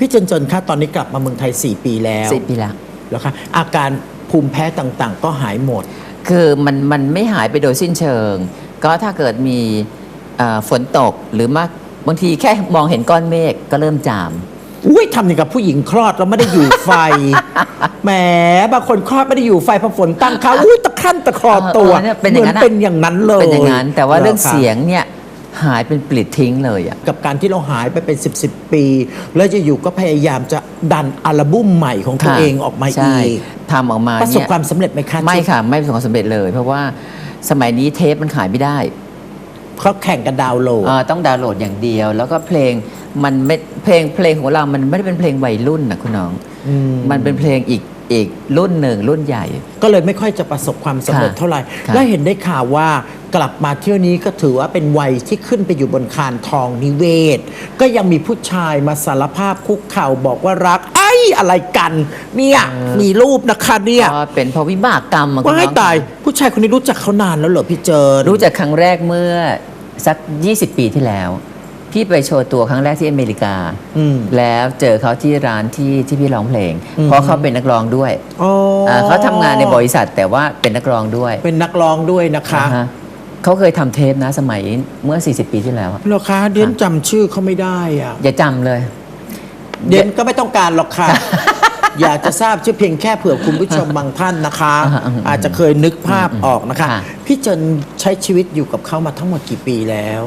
พี่จนจนคะตอนนี้กลับมาเมืองไทย 4 ปีแล้วสิบปีแล้ว แล้วคะอาการภูมิแพ้ต่างๆ ก็หายหมด คือมันมันไม่หายไปโดยสิ้นเชิง ก็ถ้าเกิดมีเอ่อฝนตกหรือมากบางทีแค่มองเห็นก้อนเมฆก็เริ่มจาม อุ้ยทำอย่างกับผู้หญิงคลอดแล้วไม่ได้อยู่ไฟ แหมบางคนคลอดไม่ได้อยู่ไฟพอฝนตั้งเขาอุ้ยตะครั่นตะคลอตัวเออเออเนี่ยเป็นอย่างนั้นหมือะ เป็นอย่างนั้นเลยเป็นอย่างนั้น แต่ว่าเรื่องหคะ เสียงเนี่ย หายเป็นปลิดทิ้งเลยอะกับการที่เราหายไปเป็น 10บสปี แล้วจะอยู่ก็พยายามจะดันอัลบั้มใหม่ของตัวค่ะเองออกมาใช่อีกทำออกมาประสบเนี่ยความสำเร็จไหมคะไม่ค่ะ ไม่ประสบความสำเร็จเลย เพราะว่าสมัยนี้เทปมันขายไม่ได้ เขาแข่งกันดาวน์โหลด เอ่อต้องดาวน์โหลดอย่างเดียว แล้วก็เพลง มันไม่เพลงเพลงของเรา มันไม่ได้เป็นเพลงวัยรุ่นนะคุณน้อง อืม มันเป็นเพลงอีกอีกรุ่นหนึ่งรุ่นใหญ่ ก็เลยไม่ค่อยจะประสบความสำเร็จค่ะเท่าไหร่ ค่ะและเห็นได้ข่าวว่ากลับมาเที่ยวนี้ก็ถือว่าเป็นวัยที่ขึ้นไปอยู่บนคานทองนิเวศ ก็ยังมีผู้ชายมาสารภาพคุกเข่าบอกว่ารัก ไอ้อะไรกัน เนี่ย มีรูปนะคะเนี่ยก็เป็นเพราะวิบากกรรมอะคุณว่าให้น้องตายผู้ชายคนนี้รู้จักเขานานแล้วเหรอพี่เจอรู้จักครั้งแรกเมื่อสัก 20 ปีที่แล้ว พี่ไปโชว์ตัวครั้งแรกที่อเมริกา อืม แล้วเจอเขาที่ร้านที่ที่พี่ร้องเพลง อืม เพราะเขาเป็นนักร้องด้วยอ๋ออาเขาทำงานในบริษัทแต่ว่าเป็นนักร้องด้วยเป็นนักร้องด้วยนะคะ อ่าฮะเขาเคยทำเทปนะสมัยเมื่อ 40 ปีที่แล้วอะเหรอคะเดียนจำชื่อเขาไม่ได้อะอย่าจำเลย เดียนก็ไม่ต้องการหรอกค่ะ อยากจะทราบชื่อเพียงแค่เผื่อคุณผู้ชมบางท่านนะคะ อ่าอืมอาจจะเคยนึกภาพออกนะคะ ค่ะ พี่เจนใช้ชีวิตอยู่กับเขามาทั้งหมดกี่ปีแล้ว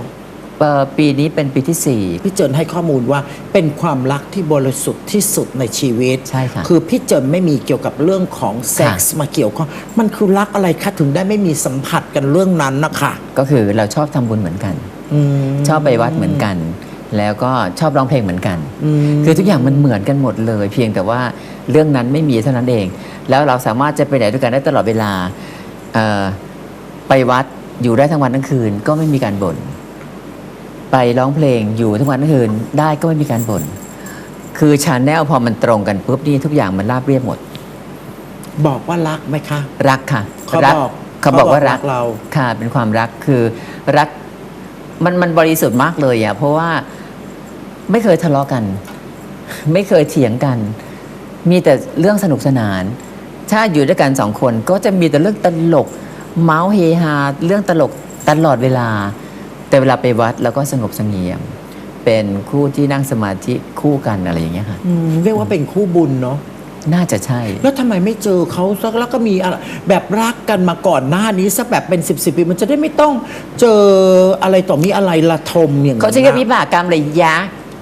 เอ่อปีนี้เป็นปีที่4พี่เจินให้ข้อมูลว่าเป็นความรักที่บริสุทธิ์ที่สุดในชีวิตใช่ค่ะคือพี่เจินไม่มีเกี่ยวกับเรื่องของเซ็กส์มาเกี่ยวข้องมันคือรักอะไรคะถึงได้ไม่มีสัมผัสกันเรื่องนั้นนะคะก็คือเราชอบทำบุญเหมือนกัน อืมชอบไปวัดเหมือนกัน แล้วก็ชอบร้องเพลงเหมือนกันอืมคือทุกอย่างมันเหมือนกันหมดเลย เพียงแต่ว่าเรื่องนั้นไม่มีเท่านั้นเอง แล้วเราสามารถจะไปไหนด้วยกันได้ตลอดเวลาเอ่อไปวัดอยู่ได้ทั้งวันทั้งคืนก็ไม่มีการบ่น ไปร้องเพลงอยู่ทั้งวันทั้งคืนได้ก็ไม่มีการบ่นคือชาแนลพอมันตรงกันปุ๊บนี่ทุกอย่างมันราบเรียบหมด บอกว่ารักไหมคะ รักค่ะเขารับอกเขาบอกว่ารักเราค่ะ เป็นความรักคือรักมันมันบริสุทธิ์มากเลยอะเพราะว่าไม่เคยทะเลาะกัน ไม่เคยเถียงกัน มีแต่เรื่องสนุกสนาน ถ้าอยู่ด้วยกันสองคนก็จะมีแต่เรื่องตลก เมาส์เฮฮาเรื่องตลกตลอดเวลา แต่เวลาไปวัดแล้วก็สงบเสงี่ยม เป็นคู่ที่นั่งสมาธิคู่กันอะไรอย่างเงี้ยค่ะ อืมเรียกว่าเป็นคู่บุญเนาะน่าจะใช่ แล้วทำไมไม่เจอเขาสักแล้วก็มีอะไรแบบรักกันมาก่อนหน้านี้สักแบบเป็นสิบสิบปีมันจะได้ไม่ต้องเจออะไรต่อมีอะไรละทมอย่างเขานั้นใช้กับวินะบากกรรมเลยยะ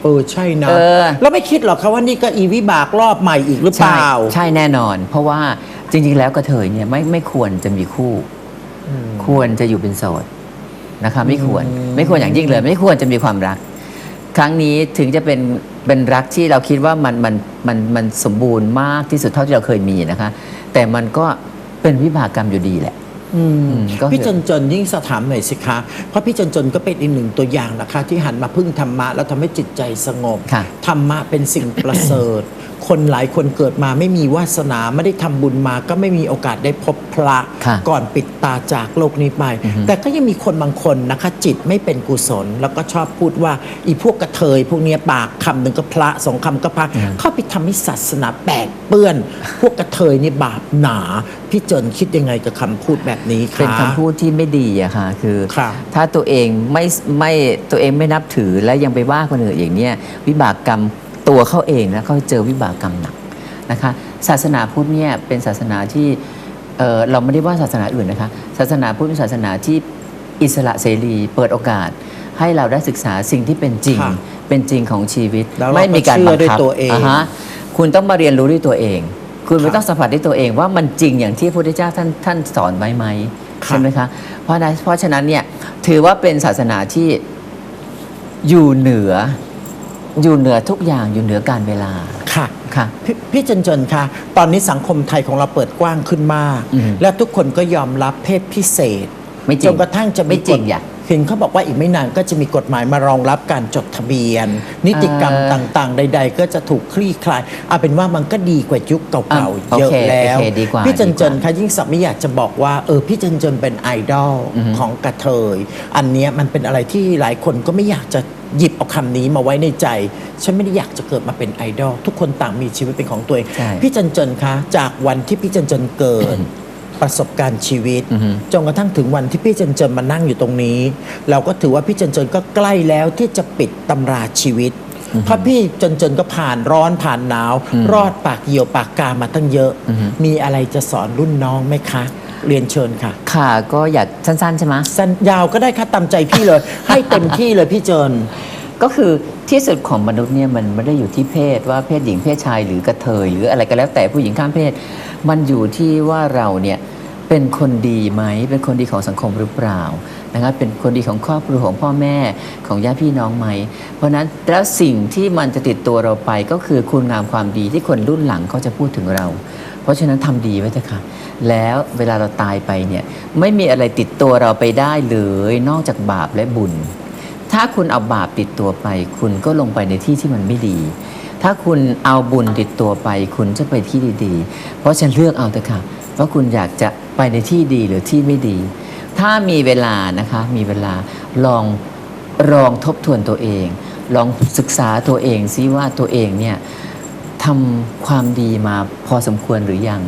เออใช่นะเออ แล้วไม่คิดหรอกคะว่านี่ก็อีวิบากรอบใหม่อีกหรือเปใช่ล่า ใช่แน่นอน เพราะว่าจริง ๆ แล้วกระเทยเนี่ยไม่ไม่ควรจะมีคู่อืมควรจะอยู่เป็นโสด นะคะไม่ควรอืมไม่ควรอย่างยิ่งเลย ไม่ควรจะมีความรัก ครั้งนี้ถึงจะเป็นเป็นรักที่เราคิดว่ามันมันมันมันสมบูรณ์มากที่สุดเท่าที่เราเคยมีนะคะ แต่มันก็เป็นวิบากกรรมอยู่ดีแหละอืมอืมก็คือพี่จนจนยิ่งสถามหน่อยสิคะ เพราะพี่จนจนก็เป็นอีกหนึ่งตัวอย่างนะคะ ที่หันมาพึ่งธรรมะแล้วทำให้จิตใจสงบค่ะธรรมะเป็นสิ่งประเสริฐ คนหลายคนเกิดมาไม่มีวาสนาไม่ได้ทำบุญมาก็ไม่มีโอกาสได้พบพระค่ะก่อนปิดตาจากโลกนี้ไปอือฮึแต่ก็ยังมีคนบางคนนะคะ จิตไม่เป็นกุศล แล้วก็ชอบพูดว่าอีพวกกระเทย พวกเนี้ยปากคำหนึ่งก็พระสองคำก็พระเข้าไปทำให้ศาสนาแปดเปื้อน พวกกระเทยนี่บาปหนา พี่เจินคิดยังไงกับคำพูดแบบนี้คะ เป็นคำพูดที่ไม่ดีอะค่ะคือค่ะถ้าตัวเองไม่ไม่ตัวเองไม่นับถือและยังไปว่าคนอื่นอย่างเนี้ยวิบากกรรม ตัวเขาเองนะเขาเจอวิบากกรรมหนักนะคะศาสนาพุทธเนี่ยเป็นศาสนาที่เอ่อเราไม่ได้ว่าศาสนาอื่นนะคะศาสนาพุทธเป็นศาสนาที่อิสระเสรีเปิดโอกาสให้เราได้ศึกษาสิ่งที่เป็นจริงค่ะเป็นจริงของชีวิตแล้วเราไม่มีการก็เชื่บัองด้วยคับตัวเองาฮะคุณต้องมาเรียนรู้ด้วยตัวเอง คุณไม่ต้องสัมผัสด้วยตัวเองว่ามันจริงอย่างที่พระพุทธเจ้าท่านท่านสอนไว้ไหมค่ะใช่ไหมคะเพราะนั้นเพราะฉะนั้นเนี่ยถือว่าเป็นศาสนาที่อยู่เหนือ อยู่เหนือทุกอย่างอยู่เหนือการเวลา ค่ะ ค่ะพี่พี่เจนเจนคะตอนนี้สังคมไทยของเราเปิดกว้างขึ้นมาก อืมและทุกคนก็ยอมรับเพศพิเศษไม่จจรินงกระทั่งจะไม่จริงกฎ อย่าเห็นเขาบอกว่าอีกไม่นานก็จะมีกฎหมายมารองรับการจดทะเบียน นิติกรรมเอ่อต่างๆ ใด ๆ ก็จะถูกคลี่คลายเอาเป็นว่ามันก็ดีกว่ายุคเก่าอะๆเยอะโอเคแล้วโอเคดีกว่าพี่เจนเจนดีกว่าคะยิ่งศักดิ์ไม่อยากจะบอกว่าเออพี่เจนเจนเป็นไอดอลของกระเทย อันเนี้ยมันเป็นอะไรที่หลายคนก็ไม่อยากจะหยิบเอาคำนี้มาไว้ในใจ ฉันไม่ได้อยากจะเกิดมาเป็นไอดอลทุกคนต่างมีชีวิตเป็นของตัวเองใช่พี่เจนเจนคะ จากวันที่พี่เจนเจนเกิด ประสบการณ์ชีวิตอือฮึจนกระทั่งถึงวันที่พี่เจนเจนมานั่งอยู่ตรงนี้ เราก็ถือว่าพี่เจนเจนก็ใกล้แล้วที่จะปิดตำราชีวิตเพราะพี่เจนเจนก็ผ่านร้อนผ่านหนาว รอดปากเหี่ยวปากกามาตั้งเยอะ มีอะไรจะสอนรุ่นน้องไหมคะ เรียนเชิญค่ะ ค่ะก็อยากสั้นๆใช่ไหมสั้นยาวก็ได้ค่ะตามใจพี่เลย ให้เต็มที่เลยพี่เจน ก็คือที่สุดของมนุษย์เนี่ยมันไม่ได้อยู่ที่เพศว่าเพศหญิงเพศชายหรือกระเทยหรืออะไรก็แล้วแต่ผู้หญิงข้ามเพศ มันอยู่ที่ว่าเราเนี่ยเป็นคนดีไหมเป็นคนดีของสังคมหรือเปล่านะครับเป็นคนดีของครอบครัวของพ่อแม่ของญาติพี่น้องไหม เพราะฉะนั้นแล้วสิ่งที่มันจะติดตัวเราไปก็คือคุณงามความดีที่คนรุ่นหลังเขาจะพูดถึงเรา เพราะฉะนั้นทำดีไว้เถอะค่ะแล้วเวลาเราตายไปเนี่ยไม่มีอะไรติดตัวเราไปได้เลยนอกจากบาปและบุญ ถ้าคุณเอาบาปติดตัวไป คุณก็ลงไปในที่ที่มันไม่ดี ถ้าคุณเอาบุญติดตัวไป คุณจะไปที่ดีๆ เพราะฉันเลือกเอาเถอะค่ะว่าคุณอยากจะไปในที่ดีหรือที่ไม่ดี ถ้ามีเวลานะคะมีเวลาลองลองทบทวนตัวเอง ลองศึกษาตัวเองซิว่าตัวเองเนี่ยทำความดีมาพอสมควรหรือยัง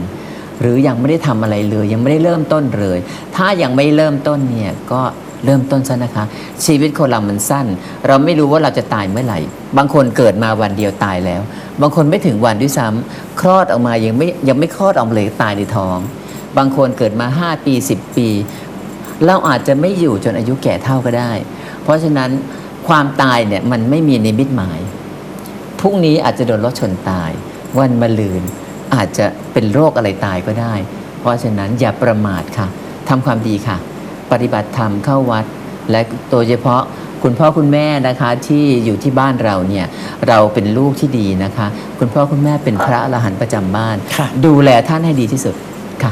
หรือยังไม่ได้ทำอะไรเลย ยังไม่ได้เริ่มต้นเลย ถ้ายังไม่เริ่มต้นเนี่ยก็ เริ่มต้นซะนะคะ ชีวิตคนเรามันสั้น เราไม่รู้ว่าเราจะตายเมื่อไหร่ บางคนเกิดมาวันเดียวตายแล้ว บางคนไม่ถึงวันด้วยซ้ำคลอดออกมายังไม่ยังไม่คลอดออกมาเลยตายในท้อง บางคนเกิดมา 5 ปี 10 ปี เราอาจจะไม่อยู่จนอายุแก่เท่าก็ได้ เพราะฉะนั้นความตายเนี่ยมันไม่มีนิมิตหมายพรุ่งนี้อาจจะโดนรถชนตาย วันมะรืนอาจจะเป็นโรคอะไรตายก็ได้ เพราะฉะนั้นอย่าประมาทค่ะทำความดีค่ะ ปฏิบัติธรรมเข้าวัด และโดยเฉพาะคุณพ่อคุณแม่นะคะที่อยู่ที่บ้านเราเนี่ยเราเป็นลูกที่ดีนะคะ คุณพ่อคุณแม่เป็นพระอรหันต์ประจำบ้านค่ะดูแลท่านให้ดีที่สุดค่ะ